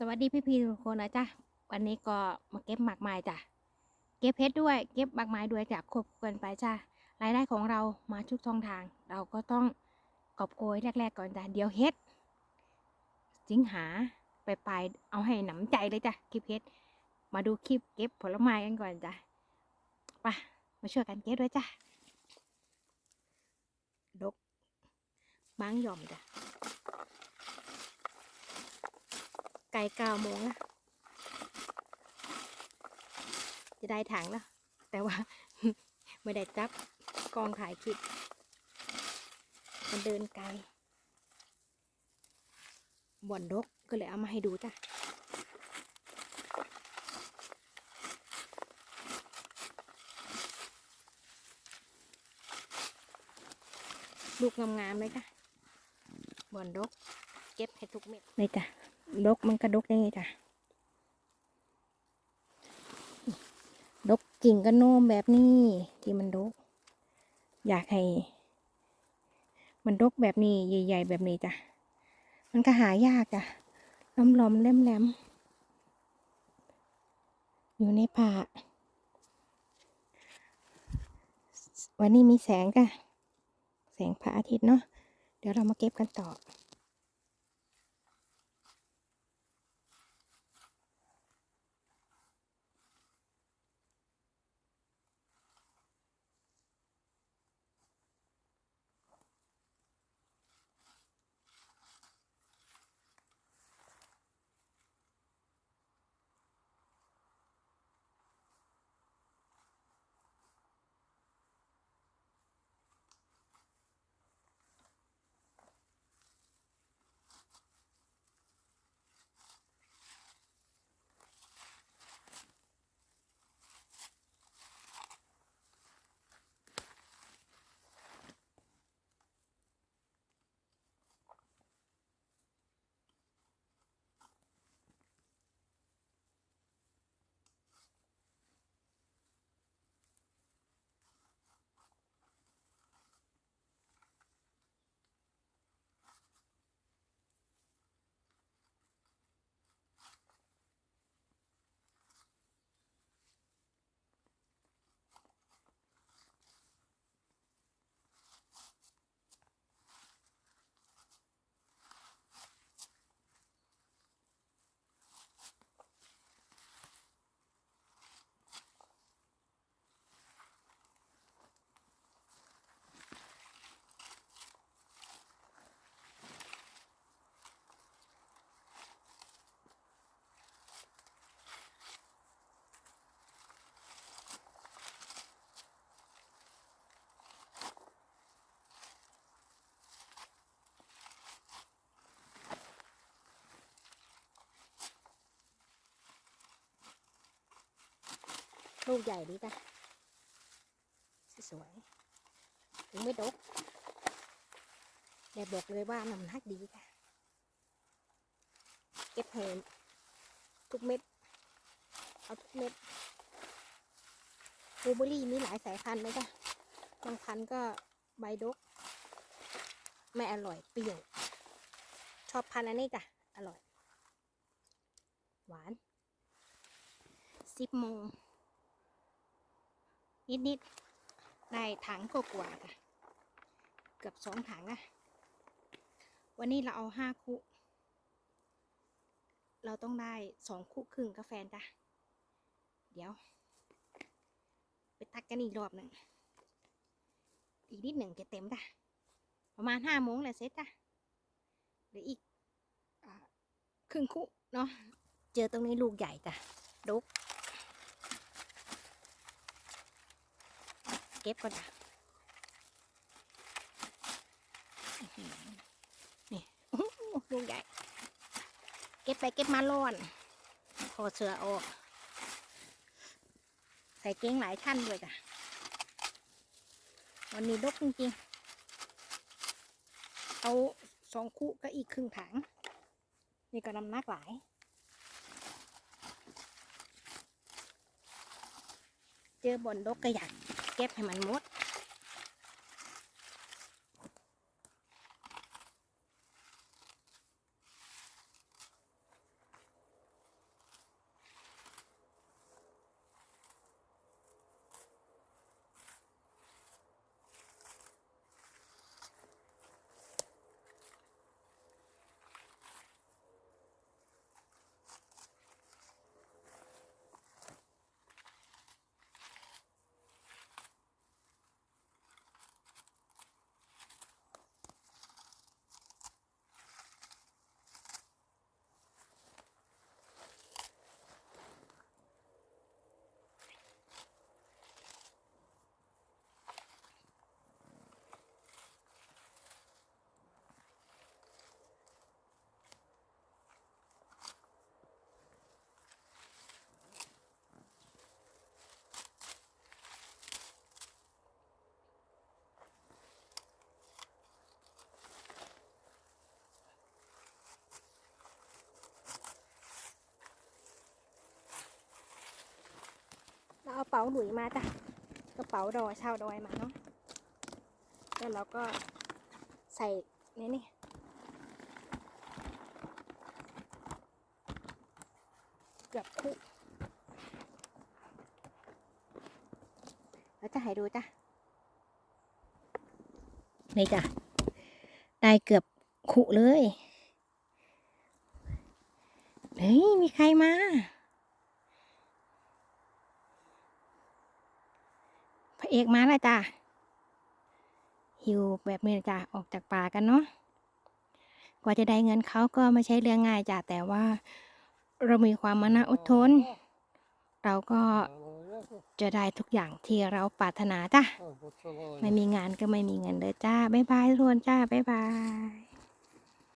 สวัสดีพี่พีทุกคนนะจ๊ะวันนี้ก็มาเก็บหมากไม้จ้ะเก็บเพชรด้วย เก็บหมากไม้ด้วยจ้ะควบกันไปจ้ะรายได้ของเรามาทุกช่องทาง เราก็ต้องกอบโกยแรก ๆ ก่อนจ้ะเดี๋ยวเฮ็ดสิงหาไปไปๆเอาให้หนำใจเลยจ้ะคลิปเฮ็ดมาดูคลิปเก็บผลไม้กันก่อนจ้ะไปมาช่วยกันเก็บด้วยจ้ะดกบางหย่อมจ้ะ ไก่เก้าโมงแล้วจะได้ถังแล้ว แต่ว่า ไม่ได้จับกองถ่ายคลิปมันเดินไกลบ่อนดกก็เลยเอามาให้ดูจ้ะลูกงามๆเลยจ้ะบ่อนดก เก็บให้ทุกเม็ดเลยจ้ะ ดกมันกระดกยังไงจ้ะดกกิ่งกระโนมแบบนี้ ที่มันดก อยากให้ มันดกแบบนี้ใหญ่ ๆ แบบนี้จ้ะมันก็หายากจ้ะล้อมลอมๆแหลมแหลมๆอยู่ในป่าวันนี้มีแสงจ้ะแสงพระอาทิตย์เนาะ เดี๋ยวเรามาเก็บกันต่อ ลูกใหญ่ดีจ้ะสวยถึงไม่ดกแต่บอกเลยว่าน้ำหนักดีจ้ะเก็บเห็นทุกเม็ด เอาทุกเม็ดบลูเบอร์รี่มีหลายสายพันธุ์ไหมจ้ะบางพันธุ์ก็ใบดก ไม่อร่อยเปรี้ยว ชอบพันธุ์อันนี้จ้ะ อร่อย หวานสิบโมง นิดๆได้ถังก็กว่าๆค่ะ เกือบสองถังอะวันนี้เราเอาห้าคุ เราต้องได้สองคุครึ่งกาแฟจ้ะ เดี๋ยว ไปตักกันอีกรอบหนึ่ง อีกนิดหนึ่งจะเต็มจ้ะ ประมาณห้าโมงแหละเสร็จจ้ะเหลืออีกอครึ่งคุเนาะ เจอตรงนี้ลูกใหญ่จ้ะดก ก็บก่อนจ้ะนี่ลูกใหญ่ เก็บไปเก็บมาร้อนคอเสือออก ใส่เก้งหลายชั้นด้วยจ้ะวันนี้ดกจริงๆ เอาสองคู่ก็อีกครึ่งถัง นี่ก็น้ำหนักหลายเจอบอนดกก็อยาก เก็บให้มันหมด เอาเป๋าหลุยมาจ้ะกระเป๋าดอยชาวดอยมาเนาะแล้วเราก็ใส่ในนี่เกือบคุแล้วจะให้ดูจ้ะนี่จ้ะได้เกือบคุเลยเฮ้ยมีใครมา พระเอกมาแล้วจ้ะหิวแบบนี้จ้ะออกจากป่ากันเนาะกว่าจะได้เงินเขาก็ไม่ใช่เรื่องง่ายจ้ะแต่ว่า เรามีความมานะอดทน เราก็จะได้ทุกอย่างที่เราปรารถนาจ้ะไม่มีงานก็ไม่มีเงินเลยจ้าบ๊ายบายทุกคนจ้าบ๊ายบาย